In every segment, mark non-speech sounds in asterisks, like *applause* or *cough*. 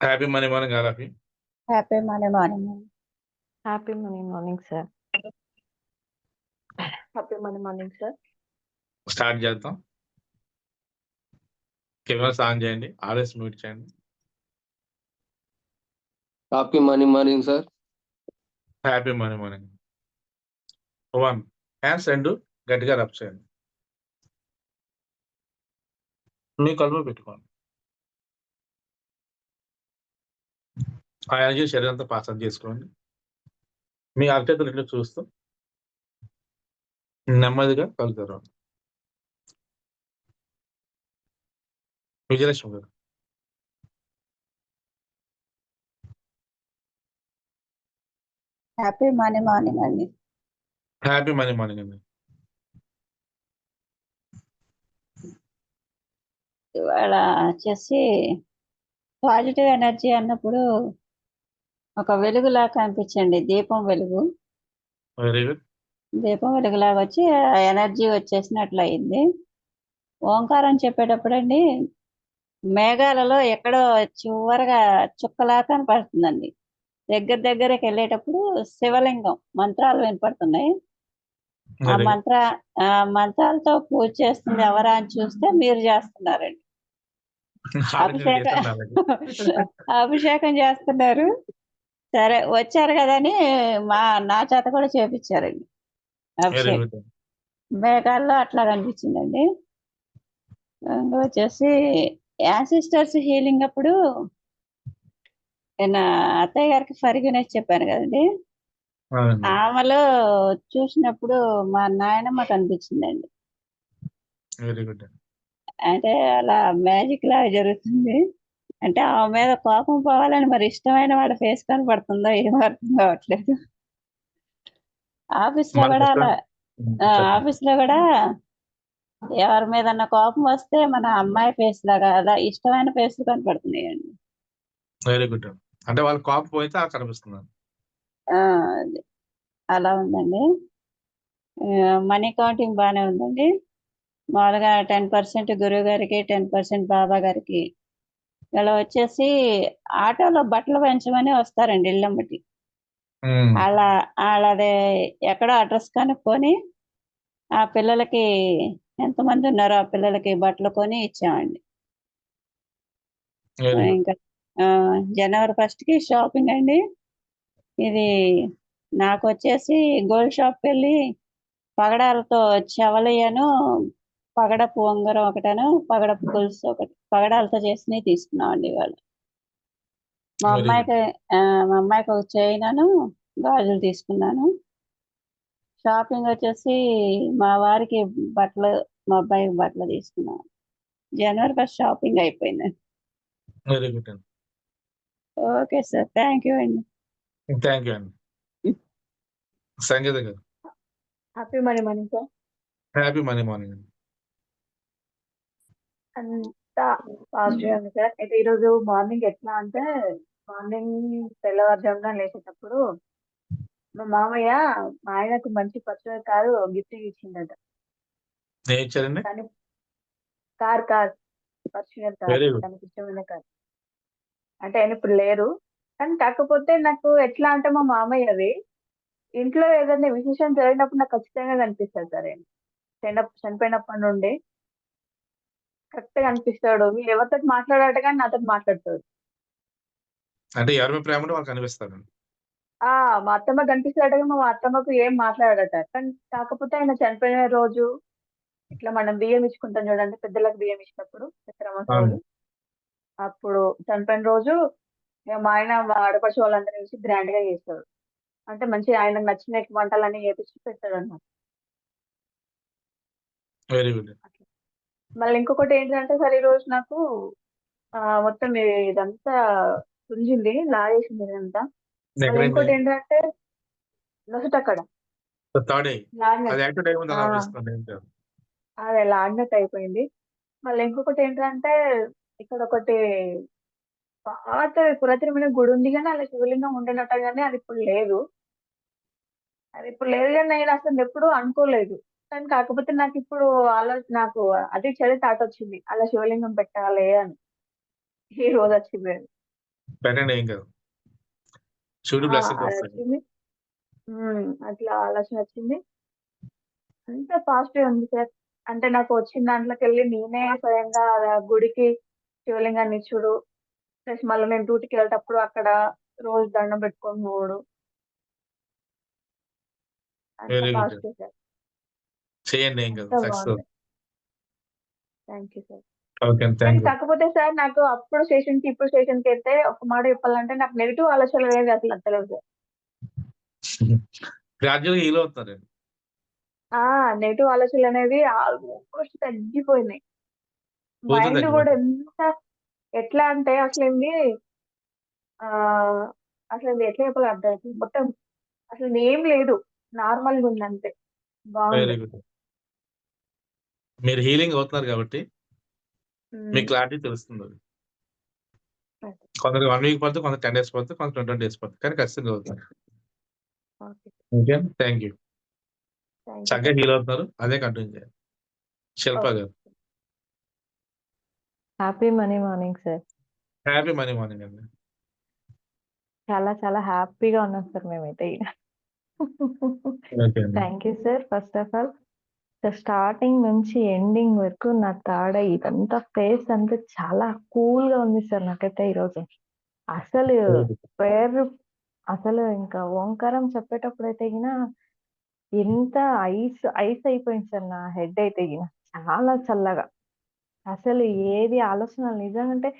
Happy money morning ఆరాఫీ happy money morning happy money morning sir happy money morning sir start చేద్దాం. Cameras on చేయండి. ఆర్ఎస్ mute చేయండి. Happy money morning sir happy money morning one hands రెండు గట్టిగా rub చేయండి. మీ కలుపు పెట్టుకోండి. ఆ ఎనర్జీ శరీరం అంతా పాస్ చేసుకోండి. మీ అరచేతులు ఇట్లా చూస్తూ నెమ్మదిగా కలుగుతారు విజయలక్ష్మి గారు. హ్యాపీ మనీ మార్నింగ్ అండి. హ్యాపీ మనీ మార్నింగ్ అండి. ఇవాళ వచ్చేసి పాజిటివ్ ఎనర్జీ అన్నప్పుడు ఒక వెలుగులా కనిపించండి దీపం వెలుగు. వెరీ గుడ్ దీపం వెలుగులాగా వచ్చి ఎనర్జీ వచ్చేసినట్లు అయింది. ఓంకారం చెప్పేటప్పుడండి మేఘాలలో ఎక్కడో చివరగా చుక్కలా కనపడుతుందండి. దగ్గర దగ్గరికి వెళ్ళేటప్పుడు శివలింగం మంత్రాలు వినపడుతున్నాయి. ఆ మంత్ర ఆ మంత్రాలతో పూజ చేస్తుంది ఎవరా అని చూస్తే మీరు చేస్తున్నారండి. అభిషేకం అభిషేకం చేస్తున్నారు. *laughs* సరే వచ్చారు కదని మా నా చేత కూడా చేపించారండి అభిషేకం. మేఘాల్లో అట్లా కనిపించిందండి. వచ్చేసి యాన్సిస్టర్స్ హీలింగ్ అప్పుడు నేను అత్తయ్య గారికి ఫరిగినెస్ చెప్పాను కదండి. ఆమెలో చూసినప్పుడు మా నాయనమ్మ కనిపించిందండి. అంటే అలా మ్యాజిక్ లాగా జరుగుతుంది. అంటే ఆమె మీద కోపం పోవాలని మరి ఇష్టమైన వాడి ఫేస్ కనపడుతుందో ఏం అర్థం కావట్లేదు. ఆఫీస్లో కూడా అలా ఆ, ఆఫీస్లో కూడా ఎవరి మీద కోపం వస్తే మన అమ్మాయి ఫేస్ లాగా అలా ఇష్టమైన ఫేస్ కనపడుతున్నాయండి. వెరీ గుడ్ అంటే వాళ్ళ కాపు పోయితే అది. అలా ఉందండి. మనీ కౌంటింగ్ బాగానే ఉందండి. మామూలుగా టెన్ పర్సెంట్ గురువు గారికి టెన్ పర్సెంట్ బాబా గారికి ఇలా వచ్చేసి ఆటోలో బట్టలు పెంచమని వస్తారండి ఇళ్ళమ్మటి అలా వాళ్ళది ఎక్కడో అడ్రస్ కనుక్కొని ఆ పిల్లలకి ఎంతమంది ఉన్నారో ఆ పిల్లలకి బట్టలు కొని ఇచ్చామండి ఇంకా జనవరి ఫస్ట్కి షాపింగ్ అండి. ఇది నాకు వచ్చేసి గోల్డ్ షాప్ వెళ్ళి పగడాలతో చెవలయ్యను పగడపు ఉంగరం ఒకటను? పగడపు గొలుసు ఒకటి. పగడాలతో చేసినవి తీసుకున్నామండి ఇవాళ. మా. అమ్మాయికి మా అమ్మాయికి ఒక చైనను గాజులు తీసుకున్నాను. షాపింగ్ వచ్చేసి మా వారికి బట్టలు మా అబ్బాయికి బట్టలు తీసుకున్నాను. జనవరి ఫస్ట్ షాపింగ్ అయిపోయింది. వెరీ గుడ్ అండి. Okay sir. థ్యాంక్ యూ అండి. థ్యాంక్ యూ అండి. సంగీత గారు. Happy money morning sir happy money morning అండి. అంతా పాజిటివ్ ఉంది సార్ అయితే ఈరోజు మార్నింగ్ ఎట్లా అంటే మార్నింగ్ తెల్లవారుజామున లేచేటప్పుడు మా మామయ్య మా ఆయనకు మంచి పచ్చడి కారు గిఫ్ట్ ఇచ్చారండి కానీ car car. Fortuner car. Very good. తనకి ఇష్టమైన కార్. అంటే ఆయన ఇప్పుడు లేరు. కానీ కాకపోతే నాకు ఎట్లా అంటే మా మామయ్యది ఇంట్లో ఏదైనా విశేషం జరిగినప్పుడు నాకు ఖచ్చితంగా కనిపిస్తాడు సార్ ఆయన. చనిపోయిన- చనిపోయినప్పటి నుండి కరెక్ట్గా అనిపిస్తాడు. వీళ్ళు ఎవరితో మాట్లాడాట కానీ నాతో మాట్లాడతాడు. అంటే ఎవరి మీద ప్రేమ ఉంటే వాళ్ళకి కనిపిస్తారండి ఆ! మా అత్తమ్మ కనిపిస్తాడట కానీ మా అత్తమ్మకు ఏం మాట్లాడట కానీ కాకపోతే ఆయన చనిపోయిన రోజు ఇట్లా మనం బియ్యం ఇచ్చుకుంటాం చూడండి పెద్దలకు బియ్యం ఇచ్చినప్పుడు. అప్పుడు చనిపోయిన రోజు ఇక మా ఆయన ఆడపడుచు వాళ్ళందరూ కలిసి గ్రాండ్గా చేస్తాడు. అంటే మంచి ఆయనకు నచ్చిన వంటలన్నీ చేపించి పెడతాడు అన్నమాట వెరీ గుడ్. మళ్ళీ ఇంకొకటి ఏంటంటే సరే ఈ రోజు నాకు ఆ, మొత్తం ఇది- ఇదంతా తుంజింది లాగేసింది ఇదంతా. మళ్ళీ ఇంకోటి ఏంటంటే నొసట అక్కడ థర్డ్ అది యాక్టివ్ టైం ఉంది అలా ఆ. అనిపిస్తుంది ఏం కాదు. అదే లాడినట్టు అయిపోయింది. మళ్ళీ ఇంకొకటి ఏంటంటే ఇక్కడ ఒకటి పాత పురాతనమైన గుడి ఉంది కానీ అలా శివలింగం ఉండినట్టు కానీ అది ఇప్పుడు లేదు. అది ఇప్పుడు లేదు కానీ నేను అసలు ఎప్పుడు అనుకోలేదు. కానీ కాకపోతే నాకు ఇప్పుడు ఆలో నాకు అది చదివి తాట వచ్చింది. అలా శివలింగం పెట్టాలి అని. ఈ రోజు వచ్చింది. పెట్టండి ఏం కాదు. బ్లెస్సింగ్ అట్లా ఆలోచన వచ్చింది. అంతా పాజిటివ్ ఉంది సార్. అంటే నాకు వచ్చిన దాంట్లోకి వెళ్ళి నేనే స్వయంగా గుడికి శివలింగాన్ని ఇచ్చుడు ప్లస్ మళ్ళీ నేను డ్యూటీకి వెళ్ళేటప్పుడు అక్కడ రోజు దండం పెట్టుకొని పోవడు. అంత. Positive sir. చేయండి ఏం కాదు success thank you sir okay కానీ థ్యాంక్ యూ కాకపోతే సార్ నాకు అప్పుడు స్టేషన్కి ఇప్పుడు స్టేషన్కి అయితే ఒక మాట చెప్పాలంటే నాకు నెగిటివ్ ఆలోచనలు ఏది అసలు వస్తలేవు సార్ గ్రాడ్యువల్ హీల్ అవుతున్నారండి ఆ నెగిటివ్ ఆలోచనలు అనేది *laughs* ఆల్మోస్ట్ తగ్గిపోయినాయి. మైండ్ కూడా. ఎంత ఎట్లా అంటే అసలు ఏంది? ఆ అసలు ఏంది ఎట్లా చెప్పాలి అర్థం మొత్తం అసలు ఏం లేదు. నార్మల్గా ఉంది అంతే బాగుంది. మీరు హీలింగ్ అవుతున్నారు కాబట్టి మీ క్లారిటీ తెలుస్తుంది అది. కొందరు వన్ వీక్ పడుతుంది కొందరు టెన్ డేస్ పడుతుంది కొందరు ట్వంటీ డేస్ పడుతుంది. కానీ ఖచ్చితంగా అవుతుంది ఓకే. ఓకే? Thank you. చక్కగా హీల్ అవుతున్నారు. అదే కంటిన్యూ చేయాలి. శిల్ప. గారు. Happy money morning sir happy money morning అండి. చాలా చాలా హ్యాపీగా ఉన్నాం సార్ మేమైతే. Thank you sir first of all starting నుంచి ఎండింగ్ వరకు నా తాడ ఇదంతా ఫేస్ అంతా చాలా కూల్గా ఉంది సార్ నాకైతే ఈరోజు అసలు పేరు అసలు ఇంకా ఓంకారం చెప్పేటప్పుడు అయితే గిన ఎంత ఐస్ ఐస్ అయిపోయింది సార్ నా హెడ్ అయితే గిన. చాలా చల్లగా. అసలు ఏది ఆలోచన నిజంగా అంటే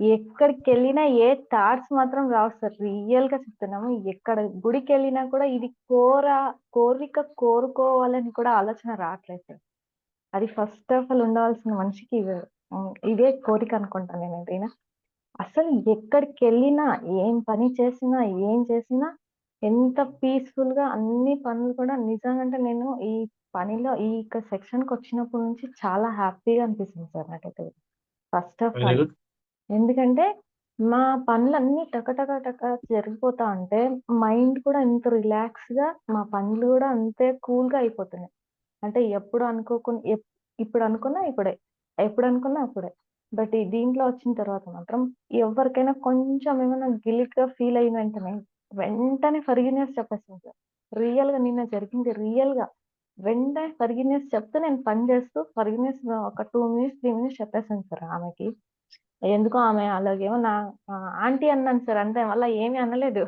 ఎక్కడికి వెళ్ళినా ఏ థాట్స్ మాత్రం రావు సార్. రియల్గా చెప్తున్నాము ఎక్కడ గుడికి వెళ్ళినా కూడా ఇది కోర కోరిక కోరుకోవాలని కూడా ఆలోచన రావట్లేదు సార్. అది ఫస్ట్ ఆఫ్ ఆల్ ఉండవలసిన మనిషికి ఇదే కోరిక అనుకుంటాను నేను ఏదైనా. అసలు ఎక్కడికి వెళ్ళినా ఏం పని చేసినా ఏం చేసినా ఎంత పీస్ఫుల్గా అన్ని పనులు కూడా నిజంగా అంటే నేను ఈ పనిలో ఈ సెక్షన్కి వచ్చినప్పటి నుంచి చాలా హ్యాపీగా అనిపిస్తుంది సార్ నాకైతే. First of all. ఎందుకంటే మా పనులన్నీ టక టక టక జరిగిపోతా ఉంటే మైండ్ కూడా ఎంత రిలాక్స్గా మా పనులు కూడా అంతే కూల్గా అయిపోతున్నాయి. అంటే ఎప్పుడు అనుకోకుండా ఎప్- ఇప్పుడు అనుకున్నా ఇప్పుడే ఎప్పుడు అనుకున్నా అప్పుడే. బట్ ఈ దీంట్లో వచ్చిన తర్వాత మాత్రం ఎవరికైనా కొంచెం ఏమైనా గిల్ట్‌గా ఫీల్ అయిన వెంటనే వెంటనే ఫర్గినెస్ చెప్పేస్తాను సార్. రియల్గా నిన్న జరిగింది రియల్గా. వెంటనే ఫర్గినెస్ చెప్తే నేను పని చేస్తూ ఫర్గినెస్ ఒక టూ మినిట్స్ త్రీ మినిట్స్ చెప్పేసాను సార్ ఆమెకి. ఎందుకో ఆమె అలాగేమో నా ఆంటీ అన్నాను సార్ అంతే మళ్ళీ ఏమీ అనలేదు.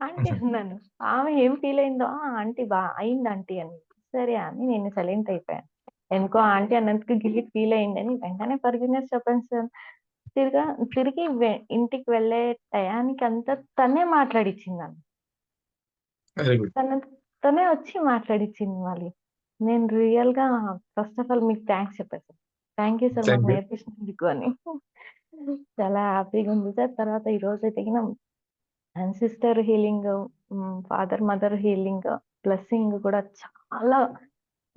ఆంటీ *laughs* అన్నాను ఆమె ఏం ఫీల్ అయిందో "ఆ, ఆంటీ బా అయింది ఆంటీ అని. సరే అని నేను సైలెంట్ అయిపోయాను. ఎందుకో ఆంటీ అన్నందుకు గిల్లి ఫీల్ అయిందని వెంటనే ఫర్గినెస్ చెప్పాను సార్. తిరిగా తిరిగి ఇంటికి వెళ్ళే టయానికి అంతా తనే మాట్లాడిచ్చింది నన్ను. తన తనే వచ్చి మాట్లాడిచ్చింది మళ్ళీ. నేను రియల్గా ఫస్ట్ ఆఫ్ ఆల్ మీకు థ్యాంక్స్ చెప్పాను థ్యాంక్ యూ సార్ మాకు. నేర్పించినందుకు అని చాలా హ్యాపీగా ఉంది సార్. తర్వాత ఈ రోజు అయితే sister healing father mother healing blessing కూడా చాలా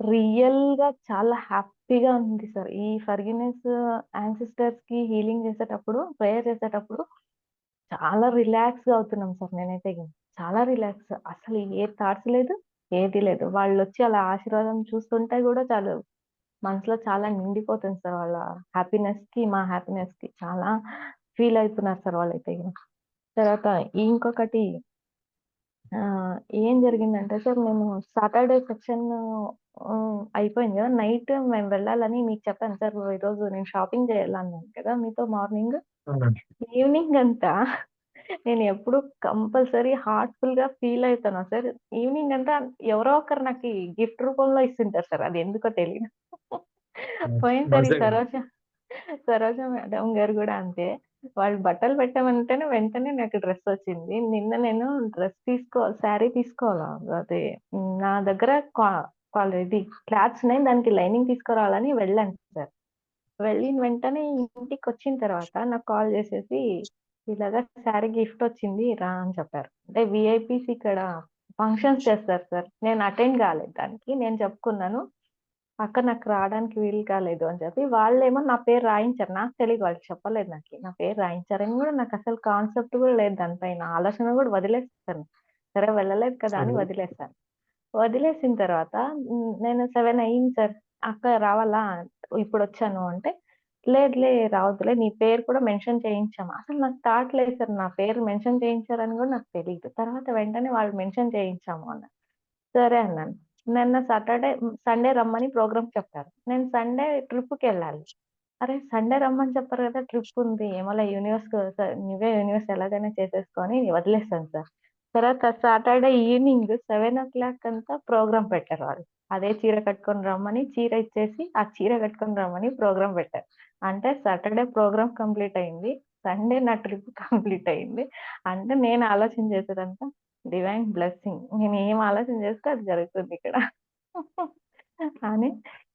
రియల్గా చాలా హ్యాపీగా ఉంది సార్. ఈ ఫర్గినెస్ యాన్సిస్టర్స్కి హీలింగ్ చేసేటప్పుడు ప్రేయర్ చేసేటప్పుడు చాలా రిలాక్స్గా అవుతున్నాం సార్ నేనైతే. చాలా రిలాక్స్ అసలు ఏ థాట్స్ లేదు ఏది లేదు. వాళ్ళు వచ్చి అలా ఆశీర్వాదం చూస్తుంటే కూడా చాలు మనసులో చాలా నిండిపోతుంది సార్ వాళ్ళ హ్యాపీనెస్కి మా హ్యాపీనెస్కి చాలా ఫీల్ అవుతున్నారు సార్ వాళ్ళైతే. తర్వాత ఇంకొకటి ఆ, ఏం జరిగిందంటే సార్ మేము సాటర్డే సెక్షన్ అయిపోయింది కదా నైట్ మేము వెళ్ళాలని మీకు చెప్పాను సార్ ఈరోజు నేను షాపింగ్ చేయాలన్నాను కదా మీతో మార్నింగ్ ఈవినింగ్ అంతా నేను ఎప్పుడు కంపల్సరీ హార్ట్ఫుల్గా ఫీల్ అవుతాను సార్ ఈవినింగ్ అంతా ఎవరో ఒకరు నాకు గిఫ్ట్ రూపంలో ఇస్తుంటారు సార్. అది ఎందుకో తెలియదు పోయినసారి. సరోజ సరోజ మేడం గారు కూడా అంతే. వాళ్ళు బట్టలు పెట్టామంటేనే వెంటనే నాకు డ్రెస్ వచ్చింది. నిన్న నేను డ్రెస్ తీసుకో శారీ తీసుకోవాలా? అదే నా దగ్గర ఇది క్లాత్స్ ఉన్నాయి. దానికి లైనింగ్ తీసుకురావాలని వెళ్ళాను సార్. వెళ్ళిన వెంటనే ఇంటికి వచ్చిన తర్వాత నాకు కాల్ చేసేసి ఇలాగా శారీ గిఫ్ట్ వచ్చింది రా అని చెప్పారు. అంటే విఐపీస్ ఇక్కడ ఫంక్షన్స్ చేస్తారు సార్. నేను అటెండ్ కాలేదు దానికి. నేను చెప్పుకున్నాను అక్క నాకు రావడానికి వీలు కాలేదు అని చెప్పి. వాళ్ళేమో నా పేరు రాయించారు. నాకు తెలియదు వాళ్ళకి చెప్పలేదు నాకు. నా పేరు రాయించారని కూడా నాకు అసలు కాన్సెప్ట్ కూడా లేదు దానిపైన. ఆలోచన కూడా వదిలేస్తాను సరే వెళ్ళలేదు కదా అని. వదిలేస్తాను వదిలేసిన తర్వాత నేను సెవెన్ అయ్యింది సార్. అక్క రావాలా? ఇప్పుడు వచ్చాను అంటే లేదులే రావద్దులే నీ పేరు కూడా మెన్షన్ చేయించాము? అసలు నాకు థాట్ లేదు సార్ నా పేరు మెన్షన్ చేయించారని కూడా నాకు తెలియదు తర్వాత వెంటనే వాళ్ళు మెన్షన్ చేయించాము అన్న. సరే అన్నాను. నిన్న సాటర్డే సండే రమ్మని ప్రోగ్రామ్ చెప్పారు. నేను సండే ట్రిప్కి వెళ్ళాలి. అరే సండే రమ్మని చెప్పారు కదా ట్రిప్ ఉంది. ఏమలా యూనివర్స్ నువ్వే యూనివర్స్ ఎలాగైనా చేసేసుకొని వదిలేస్తాను సార్. తర్వాత Saturday evening seven o'clock అంతా ప్రోగ్రామ్ పెట్టారు వాళ్ళు. అదే చీర కట్టుకొని రమ్మని చీర ఇచ్చేసి ఆ చీర కట్టుకొని రమ్మని ప్రోగ్రామ్ పెట్టారు. అంటే సాటర్డే ప్రోగ్రామ్ కంప్లీట్ అయింది సండే నా ట్రిప్ *laughs* కంప్లీట్ అయింది. అంటే నేను ఆలోచన చేసేదంతా డివైన్ బ్లెస్సింగ్. నేను ఏం ఆలోచన చేస్తే అది జరుగుతుంది ఇక్కడ. *laughs* అని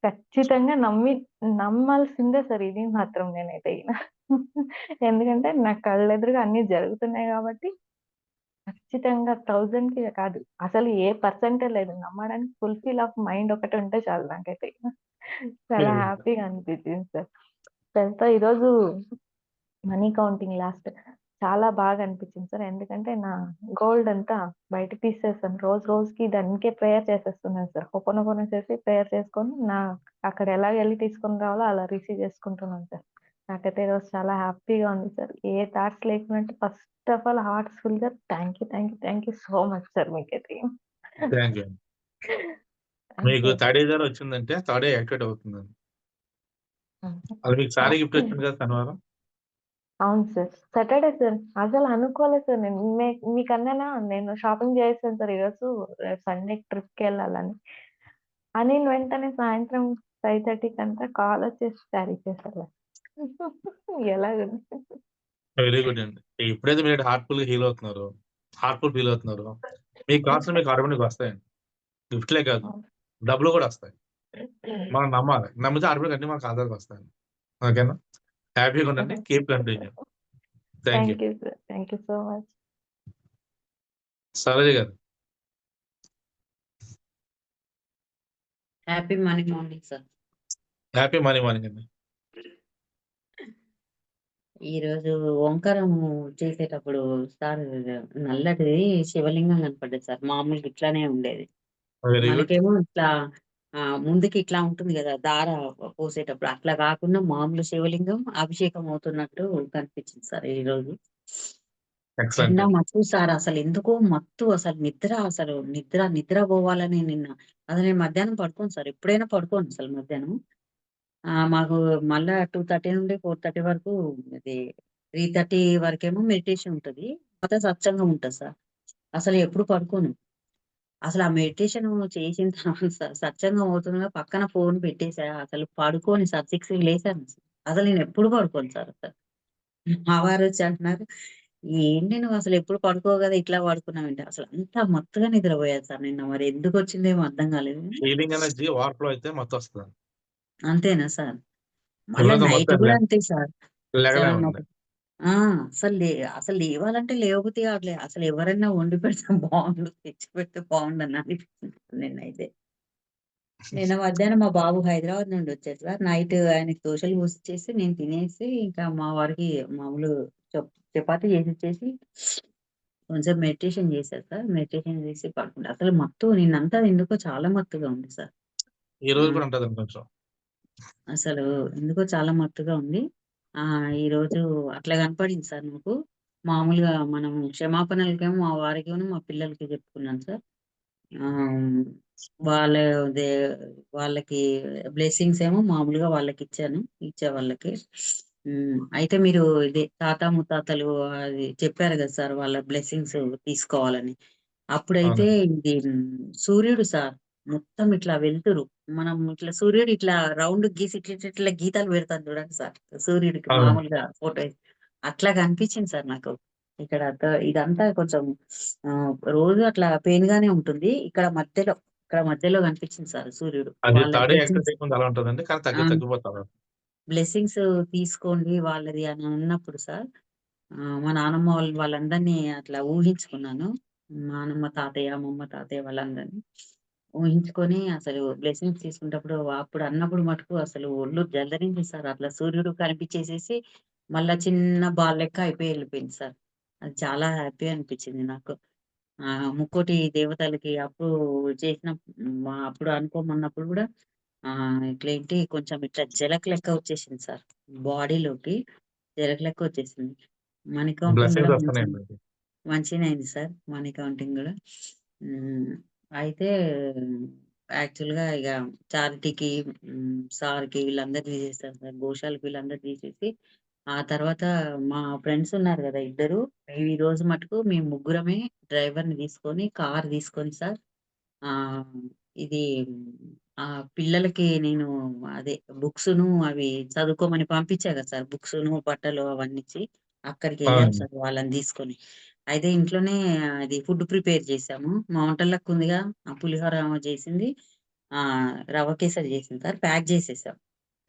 ఖచ్చితంగా నమ్మి నమ్మాల్సిందే సార్ ఇది మాత్రం నేనైతే అయినా *laughs* ఎందుకంటే నా కళ్ళెదురుగా అన్ని జరుగుతున్నాయి కాబట్టి ఖచ్చితంగా థౌజండ్కి కాదు. అసలు ఏ పర్సెంటే లేదు. నమ్మడానికి ఫుల్ఫిల్ ఆఫ్ మైండ్ ఒకటి ఉంటే చాలు నాకైతే. చాలా Hmm. హ్యాపీగా అనిపించింది సార్. తర్వాత ఈరోజు మనీ కౌంటింగ్ లాస్ట్. చాలా బాగా అనిపించింది సార్. ఎందుకంటే నా గోల్డ్ అంతా బయట తీసేస్తాను రోజు రోజుకి దానికే ప్రేయర్ చేసేస్తున్నాను సార్. ఒప్పనొప్పన చేసి ప్రేయర్ చేసుకొని నా అక్కడ ఎలా వెళ్ళి తీసుకొని రావాలో అలా రిసీవ్ చేసుకుంటున్నాను సార్. నాకైతే ఈరోజు చాలా హ్యాపీగా ఉంది సార్. ఏ థాట్స్ లేకున్నట్టు ఫస్ట్ ఆఫ్ ఆల్ హార్ట్స్ ఫుల్గా thank you thank you thank you so much sir మీకైతే. థ్యాంక్ యూ మీకు థర్డ్ ఇయర్ వచ్చిందంటే థర్డ్ యాక్టివేట్ అవుతుందండి. అది మీకు సారీ గిఫ్ట్ వచ్చింది కదా శనివారం? అవును సార్. Saturday sir. అసలు అనుకోలేదు సార్ నేను. మీకన్నా నేను షాపింగ్ చేసాను సార్ ఈరోజు. సండే ట్రిప్కి వెళ్ళాలని. అని వెంటనే సాయంత్రం ఫైవ్ థర్టీకి అంతా కాల్ వచ్చేసి శారీ చేశారు. వెరీ గుడ్ అండి. ఎప్పుడైతే మీరు హార్ట్ఫుల్గా హీల్ అవుతున్నారు హార్ట్ఫుల్ ఫీల్ అవుతున్నారు మీకు కావాల్సిన మీకు ఆటోమేటిక్ వస్తాయండి. గిఫ్ట్లే కాదు. డబ్బులు కూడా వస్తాయి. మనం నమ్మాలి. నమ్మితే ఆటోమేటిక్ అన్ని మనకు ఆధార్కి వస్తాయి. ఓకేనా? హ్యాపీగా ఉండండి. Keep continue thank you thank you so much Saroja గారు. Happy morning morning sir happy morning morning అండి. ఈ రోజు ఓంకారం చేసేటప్పుడు సార్ నల్లటిది శివలింగం కనపడ్డది సార్. మామూలుగా ఇట్లానే ఉండేది. వెరీ గుడ్ మనకేమో ఇట్లా ఆ, ముందుకి ఇట్లా ఉంటుంది కదా దార పోసేటప్పుడు. అట్లా కాకుండా మామూలు శివలింగం అభిషేకం అవుతున్నట్టు కనిపించింది సార్ ఈ రోజు ఎక్సలెంట్ నిన్న మత్తు సార్ అసలు ఎందుకో మత్తు అసలు నిద్ర అసలు నిద్ర నిద్ర పోవాలని నిన్న. అసలు నేను మధ్యాహ్నం పడుకోను సార్. ఎప్పుడైనా పడుకోను అసలు మధ్యాహ్నం. మాకు మళ్ళా టూ థర్టీ నుండి ఫోర్ థర్టీ వరకు ఇది త్రీ థర్టీ వరకేమో మెడిటేషన్ ఉంటది. తర్వాత సత్సంగం ఉంటుంది సార్. అసలు ఎప్పుడు పడుకోను. అసలు ఆ మెడిటేషన్ చేసిన తర్వాత స- సత్సంగం అవుతుండగా పక్కన ఫోన్ పెట్టేసా. అసలు పడుకోని సార్. సిక్స్ లేసాను. అసలు నేను ఎప్పుడు పడుకోను సార్ అసలు. మా వారు వచ్చి అంటున్నారు ఏంటి నువ్వు అసలు ఎప్పుడు పడుకో కదా ఇట్లా పడుకున్నావంటే? అసలు అంత మత్తుగా నిద్రపోయాను సార్. నిన్న మరి ఎందుకు వచ్చిందేమో అర్థం కాలేదు. హీలింగ్ ఎనర్జీ అయితే మొత్తం అంతేనా సార్? మళ్ళీ నైట్ కూడా అంతే సార్. అసలు అసలు లేవాలంటే లేవబుద్ధి కావట్లే. అసలు ఎవరైనా వండి పెడితే బాగుండు తెచ్చి పెడితే బాగుండు అని అనిపిస్తుంది నిన్నైతే నిన్న మధ్యాహ్నం మా బాబు హైదరాబాద్ నుండి వచ్చారు సార్. నైట్ ఆయనకి దోశలు పోసి చేసి నేను తినేసి ఇంకా మా వారికి మామూలు చప్- చపాతీ చేసి ఇచ్చేసి కొంచెం మెడిటేషన్ చేశారు సార్. మెడిటేషన్ చేసి పడుకుంటా. అసలు మత్తు నిన్నంతా ఎందుకో చాలా మత్తుగా ఉంది సార్. ఈ రోజు. కూడా ఉంటుంది కొంచెం అసలు ఎందుకో చాలా మత్తుగా ఉంది. ఆ ఈ రోజు అట్లా కనపడింది సార్ నాకు. మామూలుగా మనం క్షమాపణలకేమో మా వారికి మా పిల్లలకి చెప్పుకున్నాను సార్. ఆ వాళ్ళ దే- వాళ్ళకి బ్లెస్సింగ్స్ ఏమో మామూలుగా వాళ్ళకి ఇచ్చాను ఇచ్చే వాళ్ళకి. అయితే మీరు ఇదే తాత ముత్తాతలు అది చెప్పారు కదా సార్ వాళ్ళ బ్లెస్సింగ్స్ తీసుకోవాలని. అప్పుడైతే ఇది సూర్యుడు సార్. మొత్తం ఇట్లా వెళ్తురు. మనం ఇట్లా సూర్యుడు ఇట్లా రౌండ్ గీసి ఇట్లా ఇట్లా గీతాలు పెడతాను చూడండి సార్. సూర్యుడికి. మామూలుగా ఫోటో అట్లా కనిపించింది సార్ నాకు. ఇక్కడ ఇదంతా కొంచెం రోజు అట్లా పెయిన్ గానే ఉంటుంది. ఇక్కడ మధ్యలో ఇక్కడ మధ్యలో కనిపించింది సార్ సూర్యుడు. బ్లెస్సింగ్స్ తీసుకోండి వాళ్ళది అని అన్నప్పుడు సార్ మా నాన్నమ్మ వాళ్ళు వాళ్ళందరినీ అట్లా ఊహించుకున్నాను. మా నాన్నమ్మ తాతయ్య అమ్మమ్మ తాతయ్య వాళ్ళందరినీ. ఊహించుకొని అసలు బ్లెస్సింగ్స్ తీసుకున్నప్పుడు అప్పుడు అన్నప్పుడు మటుకు అసలు ఒళ్ళు జల్దరింది సార్. అట్లా సూర్యుడు కనిపించేసేసి మళ్ళా చిన్న బాల్ లెక్క అయిపోయి వెళ్ళిపోయింది సార్. అది చాలా హ్యాపీ అనిపించింది నాకు. ఆ ముక్కోటి దేవతలకి అప్పుడు చేసిన అప్పుడు అనుకోమన్నప్పుడు కూడా ఆ ఇట్లేంటి కొంచెం ఇట్లా జలక్ లెక్క వచ్చేసింది సార్. బాడీలోకి జలక్ లెక్క వచ్చేసింది. మనీ కౌంటింగ్ బ్లెస్సింగ్స్ కూడా వస్తున్నాయండి మంచి మంచిగానే అయింది సార్ మనీ కౌంటింగ్ కూడా. అయితే యాక్చువల్గా ఇక చారిటీకి సార్కి వీళ్ళందరూ తీసేస్తారు సార్. గోశాలకు వీళ్ళందరూ తీసేసి ఆ తర్వాత మా ఫ్రెండ్స్ ఉన్నారు కదా ఇద్దరు ఈ రోజు మటుకు మేము ముగ్గురమే డ్రైవర్ని తీసుకొని కార్ తీసుకొని సార్ ఆ ఇది ఆ పిల్లలకి నేను అదే బుక్స్ను అవి చదువుకోమని పంపించా కదా సార్. బుక్స్ను బట్టలు అవన్నీ ఇచ్చి అక్కడికి వెళ్ళాం సార్ వాళ్ళని తీసుకొని. అయితే ఇంట్లోనే అది ఫుడ్ ప్రిపేర్ చేసాము. మా వంటలకు ఉందిగా. ఆ పులిహోర చేసింది. ఆ రవ్వ కేసరి చేసింది సార్. ప్యాక్ చేసేసాం.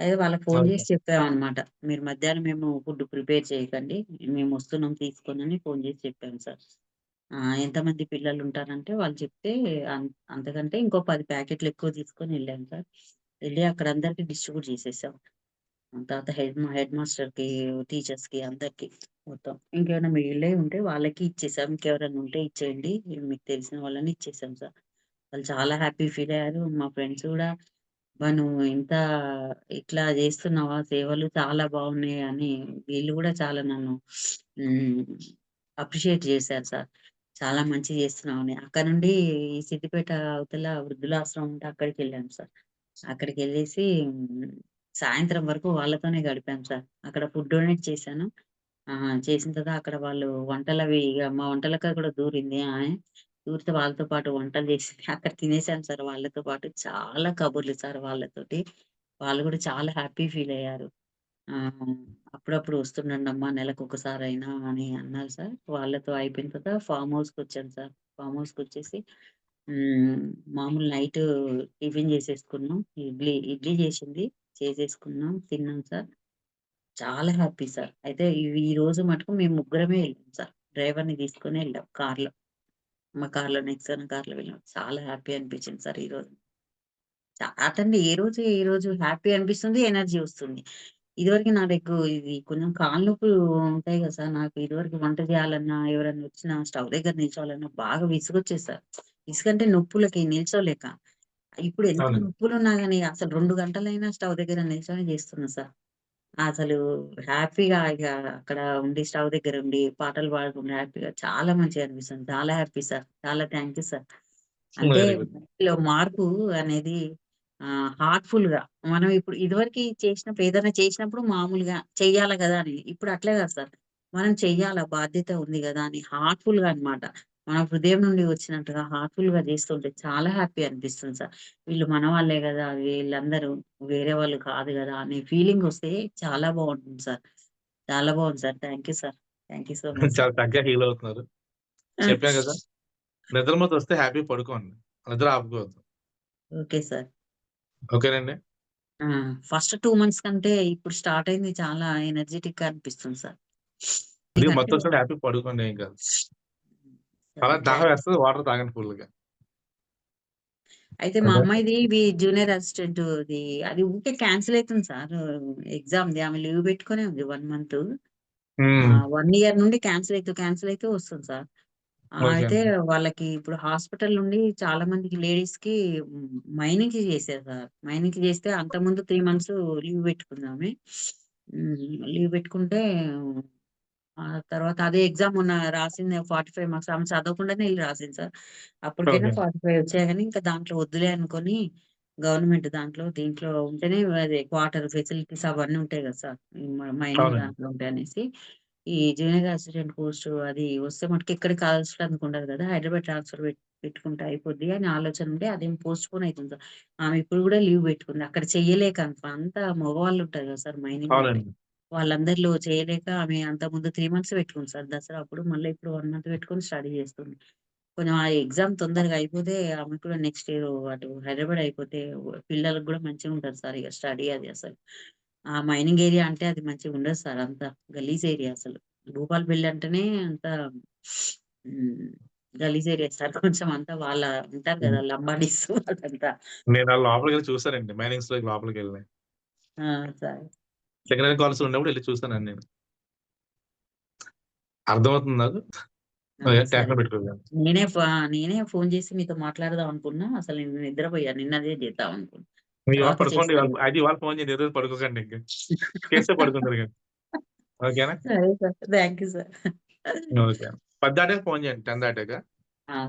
అయితే వాళ్ళకి ఫోన్ చేసి చెప్పాం అనమాట మీరు మధ్యాహ్నం మేము ఫుడ్ ప్రిపేర్ చేయకండి. మేము వస్తున్నాం తీసుకొని అని ఫోన్ చేసి చెప్పాం సార్. ఆ ఎంతమంది పిల్లలు ఉంటారంటే వాళ్ళు చెప్తే అం- అంతకంటే ఇంకో పది ప్యాకెట్లు ఎక్కువ తీసుకొని వెళ్ళాం సార్. వెళ్ళి అక్కడ అందరికి డిస్ట్రిబ్యూట్ చేసేసాం. తర్వాత హెడ్ హెడ్ మాస్టర్కి టీచర్స్కి అందరికి. మొత్తం. ఇంకేమైనా మిగిలే ఉంటే వాళ్ళకి ఇచ్చేసాం. ఇంకెవరైనా ఉంటే ఇచ్చేయండి. మీకు తెలిసిన వాళ్ళని ఇచ్చేసాం సార్. వాళ్ళు చాలా హ్యాపీ ఫీల్ అయ్యారు. మా ఫ్రెండ్స్ కూడా "అబ్బా, ఇంత ఇట్లా చేస్తున్నావా? సేవలు చాలా బాగున్నాయి అని వీళ్ళు కూడా చాలా నన్ను అప్రిషియేట్ చేశారు సార్. చాలా మంచి చేస్తున్నావు అని. అక్కడ నుండి ఈ సిద్దిపేట అవతల వృద్ధులాశ్రమం ఉంటే అక్కడికి వెళ్ళాం సార్. అక్కడికి వెళ్ళేసి సాయంత్రం వరకు వాళ్ళతోనే గడిపాం సార్. అక్కడ ఫుడ్ డొనేట్ చేశాను. చేసిన తర్వాత అక్కడ వాళ్ళు వంటలు అవి ఇక మా వంటలకి కూడా దూరింది ఆమె. దూరితే వాళ్ళతో పాటు వంటలు చేసి అక్కడ తినేసాం సార్ వాళ్ళతో పాటు. చాలా కబుర్లు సార్ వాళ్ళతోటి. వాళ్ళు కూడా చాలా హ్యాపీ ఫీల్ అయ్యారు. ఆ అప్పుడప్పుడు వస్తుండండి అమ్మా నెలకు ఒకసారి అయినా అని అన్నారు సార్. వాళ్ళతో అయిపోయిన తర్వాత ఫామ్ హౌస్కి వచ్చాను సార్. ఫామ్ హౌస్కి వచ్చేసి మామూలు నైట్ టిఫిన్ చేసేసుకున్నాం. ఇడ్లీ ఇడ్లీ చేసింది. చేసేసుకున్నాం. తిన్నాం సార్. చాలా హ్యాపీ సార్. అయితే ఈ- రోజు మటుకు మేము ముగ్గురమే వెళ్ళాం సార్. డ్రైవర్ని తీసుకొని వెళ్ళాం కార్లో మా కార్లో నెక్స్ట్ కార్లో వెళ్ళాం. చాలా హ్యాపీ అనిపించింది సార్ ఈ రోజు. అటండి ఏ రోజు ఏ రోజు హ్యాపీ అనిపిస్తుంది ఎనర్జీ వస్తుంది. ఇదివరకు నా దగ్గర ఇది కొంచెం కాళ్ళ నొప్పులు ఉంటాయి కదా సార్. నాకు ఇదివరకు వంట చేయాలన్నా ఎవరైనా వచ్చినా స్టవ్ దగ్గర నిల్చోవాలన్నా బాగా విసుగొచ్చేది సార్. విసుగంటే నొప్పులకి నిల్చోలేక. ఇప్పుడు ఎంత నొప్పులు ఉన్నా కానీ అసలు రెండు గంటలైనా స్టవ్ దగ్గర నిల్చొని చేస్తున్నా సార్. అసలు హ్యాపీగా ఇక అక్కడ ఉండి స్టవ్ దగ్గర ఉండి పాటలు పాడుకుంటూ హ్యాపీగా చాలా మంచిగా అనిపిస్తుంది. చాలా హ్యాపీ సార్. చాలా థ్యాంక్ యూ సార్. అంటే మార్పు అనేది హార్ట్ఫుల్గా మనం ఇప్పుడు ఇదివరకు చేసినప్పుడు ఏదైనా చేసినప్పుడు మామూలుగా చెయ్యాలి కదా అని. ఇప్పుడు అట్లే కదా సార్. మనం చెయ్యాల? బాధ్యత ఉంది కదా అని హార్ట్ఫుల్గా అన్నమాట. మన హృదయం నుండి వచ్చినట్టుగా హార్ట్ఫుల్గా చేస్తుంటే చాలా హ్యాపీ అనిపిస్తుంది సార్. వీళ్ళు మన వాళ్ళే కదా వీళ్ళందరూ వేరే వాళ్ళు కాదు కదా అనే ఫీలింగ్ వస్తే చాలా బాగుంటుంది సార్. చాలా బాగుంది sir. Thank you sir. Thank you so *laughs* much. చాలా తగ్గ హీల్ అవుతున్నారు. చెప్పాం కదా నిద్ర మొత్తం వస్తే హ్యాపీ పడుకోండి. నిద్ర ఆపుకోవద్దు. Okay sir. ఓకేనండి. ఫస్ట్ టూ మంత్స్ కంటే ఇప్పుడు స్టార్ట్ అయింది చాలా ఎనర్జెటిక్గా అనిపిస్తుంది సార్. మొత్తం హ్యాపీ పడుకోండి ఏం కాదు. చాలా దాహం వేస్తుంది వాటర్ తాగండి ఫుల్గా అయితే మా. అమ్మాయిది ఇవి జూనియర్ అసిస్టెంట్ అది అది ఊకే క్యాన్సిల్ అవుతుంది సార్. ఎగ్జామ్ ది ఆమె లీవ్ పెట్టుకునే ఉంది వన్ మంత్. వన్ ఇయర్ నుండి క్యాన్సిల్ అవుతూ క్యాన్సిల్ అయితే వస్తుంది సార్. అయితే వాళ్ళకి ఇప్పుడు హాస్పిటల్ నుండి చాలా మందికి లేడీస్కి మైనింగ్ చేశారు సార్. మైనింగ్ చేస్తే అంత ముందు త్రీ మంత్స్ లీవ్ పెట్టుకుందామే లీవ్ పెట్టుకుంటే తర్వాత అదే ఎగ్జామ్ ఉన్న రాసింది ఫార్టీ ఫైవ్ మార్క్స్. ఆమె చదవకుండానే వెళ్ళి రాసింది సార్. అప్పటికైనా ఫార్టీ ఫైవ్ వచ్చాయి కానీ ఇంకా దాంట్లో వద్దులే అనుకొని గవర్నమెంట్ దాంట్లో దీంట్లో ఉంటేనే అదే క్వార్టర్ ఫెసిలిటీస్ అవన్నీ ఉంటాయి కదా సార్. మైనింగ్ అవునండి. దాంట్లో ఉంటాయి అనేసి. ఈ జూనియర్ అసిస్టెంట్ పోస్ట్ అది వస్తే మటుకు ఇక్కడ కాల్చడానికి ఉండదు కదా. హైదరాబాద్ ట్రాన్స్ఫర్ పెట్టుకుంటే అయిపోద్ది అని ఆలోచన ఉంటే అదేం పోస్ట్ పోన్ అవుతుంది సార్. ఆమె ఇప్పుడు కూడా లీవ్ పెట్టుకుంది. అక్కడ చెయ్యలేక అంతా మగవాళ్ళు ఉంటారు కదా సార్ మైనింగ్ వాళ్ళందరిలో చేయలేక ఆమె అంత ముందు త్రీ మంత్స్ పెట్టుకుంది సార్. దసరా అప్పుడు మళ్ళీ ఇప్పుడు వన్ మంత్ పెట్టుకొని స్టడీ చేస్తుంది. కొంచెం ఆ ఎగ్జామ్ తొందరగా అయిపోతే ఆమె కూడా నెక్స్ట్ ఇయర్ అటు హైదరాబాద్ అయిపోతే పిల్లలకు కూడా మంచిగా ఉంటుంది సార్ ఇక స్టడీ అది అసలు. ఆ మైనింగ్ ఏరియా అంటే అది మంచిగా ఉండదు సార్ అంతా. గలీజ్ ఏరియా అసలు. భూపాలపల్లి అంటేనే అంత గలీజ్ ఏరియా సార్. కొంచెం అంతా వాళ్ళ ఉంటారు కదా లంబాడీస్ వాళ్ళంతా. నేను లోపలికి చూసానండి. మైనింగ్స్ లోపలికి వెళ్ళి ఆ, సార్ సెకండరీ కాలేజ్ ఉన్నప్పుడు వెళ్ళి చూసానండి నేను. అర్థమవుతుంది నాకు? నేనే నేనే ఫోన్ చేసి మీతో మాట్లాడదాం అనుకున్నా అసలు నేను నిద్రపోయా నిన్నదే చేద్దాం అనుకున్నా. పడుకోండి చేస్తాను. అది ఇవాళ ఫోన్ చేయండి ఈరోజు పడుకోకండి ఇంకా. చేస్తే పడుకుంటారు కానీ ఓకేనా? Thank you sir. ఓకే. పది దాటాక ఫోన్ చేయండి టెన్ దాటాక.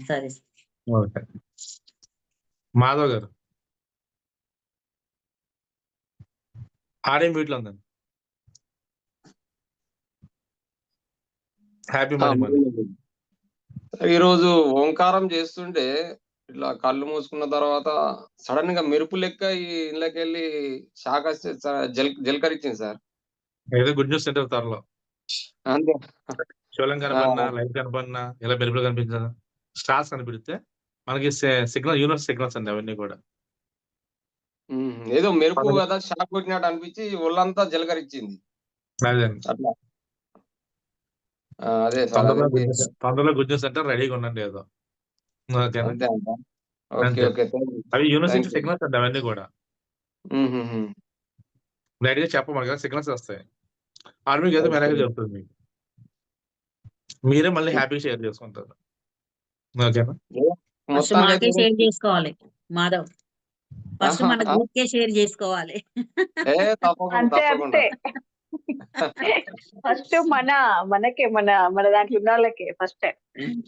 సరే సార్. ఓకే. మాధవ్ గారు. ఆడే మ్యూట్లో ఉందండి. హ్యాపీ ఈరోజు ఓంకారం చేస్తుంటే ఇట్లా కళ్ళు మూసుకున్న తర్వాత సడన్గా మెరుపు లెక్క ఈ ఇళ్ళకి వెళ్ళి షాక్ వస్తే జల్ జలకరించింది సార్. ఏదో గుడ్ న్యూస్ సెంటర్ త్వరలో. అంతే. శివలం కనపడినా లైట్ కనపడినా ఇలా మెరుపులు కనిపించదా స్టార్స్ కనిపిస్తే మనకి సిగ్నల్ యూనివర్స్ సిగ్నల్స్ అండి అవన్నీ కూడా. ఏదో మెరుపు కదా షాక్ కొట్టినట్టు అనిపించి ఒళ్ళంతా జలకరించింది. అట్లా. అదే తొందరలో గుడ్ న్యూస్ అంటే రెడీగా ఉండండి ఏదో. అంట. ఓకే. ఓకే అవి యూనివర్సిటీ. సిగ్నల్స్ అండి అవన్నీ కూడా. ఉమ్, ఉమ్, ఉమ్. డైరెక్ట్గా చెప్పమని కదా సిగ్నల్స్ వస్తాయి. ఆర్మీకి ఏదో. మెరాగా చెప్తుంది మీకు. మీరే మళ్ళీ హ్యాపీగా షేర్ చేసుకుంటారు. ఓకేనా? ఫస్ట్ మొత్తానికి మాకే అయితే- షేర్ చేసుకోవాలి మాధవ్. ఫస్ట్ మన. గ్రూప్ కే షేర్ చేసుకోవాలి. తప్పకుండా తప్పకుండా. ఫస్ట్ మన మనకే మన మన దాంట్లో ఉన్న వాళ్ళకే ఫస్ట్ మన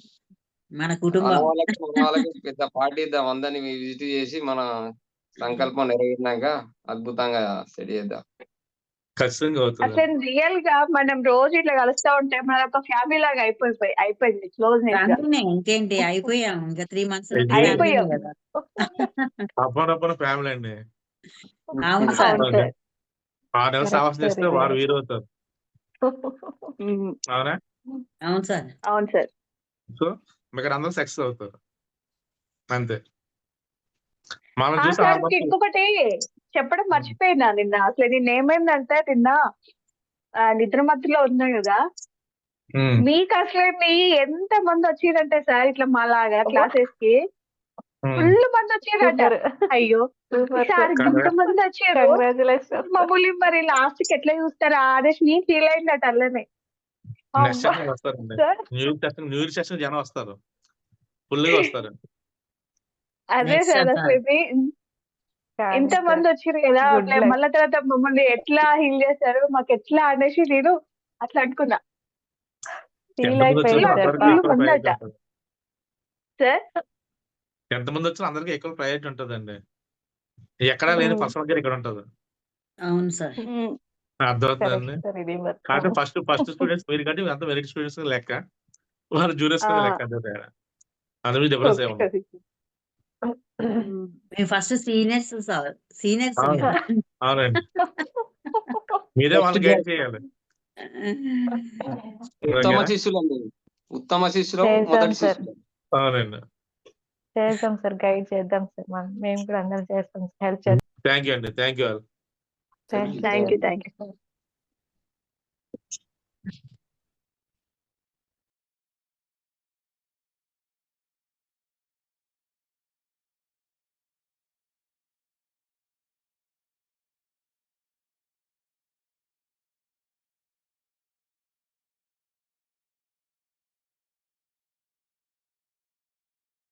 మన కుటుంబం పెద్ద పార్టీ ఇద్దాం. అందరినీ విజిట్ చేసి మన సంకల్పం నెరవేరినాక అద్భుతంగా సెట్ చేద్దాం. ఖచ్చితంగా అసలు రియల్గా మనం రోజు ఇట్లా కలుస్తా ఉంటే మన ఒక ఫ్యామిలీ లాగా అయిపోయి అయిపోయింది ఫ్యామిలీనే ఇంకేంటి అయిపోయాం. ఇంకా త్రీ మంత్స్ అయిపోయాం. కదా. *laughs* అప్పుడప్పుడు ఫ్యామిలీ అండి. అవును. సార్. ఆరు నెలలు సాహసం చేస్తే. వారు వీరు అవుతారు ఉమ్, అవునా? అవును సార్. అవును సార్. సో ఇక్కడ అందరూ సక్సెస్ అవుతారు. అంతే. మనం చూసి ఇంకొకటి చెప్పడం మర్చిపోయినా నిన్న. అసలు నిన్న ఏమైందంటే నిన్న ఆ, నిద్ర మత్తులో ఉన్నా కదా. మీకు అసలు మీ ఎంత మంది వచ్చిరంటే సార్ ఇట్లా మాలాగా క్లాసెస్కి. ఫుల్ మంది వచ్చిరంట. అయ్యో సూపర్. సార్ ఇంత మంది వచ్చారు. మమ్మల్ని మరి లాస్ట్కి ఎట్లా చూస్తారా? అనేసి నేను ఫీల్ అయిందట అల్లనే. సెషన్ జనం వస్తారు. ఫుల్గా *laughs* వస్తారు. అదే సార్ sir. అసలు ఇంత మంది వచ్చారు కదా. మళ్ళా తర్వాత మమ్మల్ని ఎట్లా హీల్ చేశారు? మాకు ఎట్లా అనేసి నేను అట్లా అనుకున్నా. ఫీల్ అయిపోయింది. సార్? ఎంతమంది వచ్చినా అందరికీ ఎక్కువ ప్రయారిటీ ఉంటుందండి. ఎక్కడా లేని. పర్సనల్ కేర్ ఇక్కడ ఉంటుంది. అవును సార్. అర్థమవుతుందండి. కాకపోతే ఫస్ట్ ఫస్ట్ స్టూడెంట్స్ మీరు కంటే అంత మెరిట్ స్టూడెంట్స్ లెక్క. వారు జూనియర్స్. లెక్క అంతే తేడా. అందులో డిఫరెన్స్ ఏముంది? మేము ఫస్ట్ సీనియర్స్ సార్. సీనియర్స్ అవును. అవునండి. మీరే వాళ్ళు గైడ్ చేయాలి. *laughs* ఉత్తమ ఓకేనా? శిష్యులు అండి ఉత్తమ శిష్యులు మొదటి. శిష్యులు. అవునండి. చేద్దాం సార్ గైడ్ చేద్దాం సార్. మనం మేము కూడా అందరం చేస్తాం హెల్ప్ చేస్తాం. థ్యాంక్ యూ అండి thank you thank you. Thank you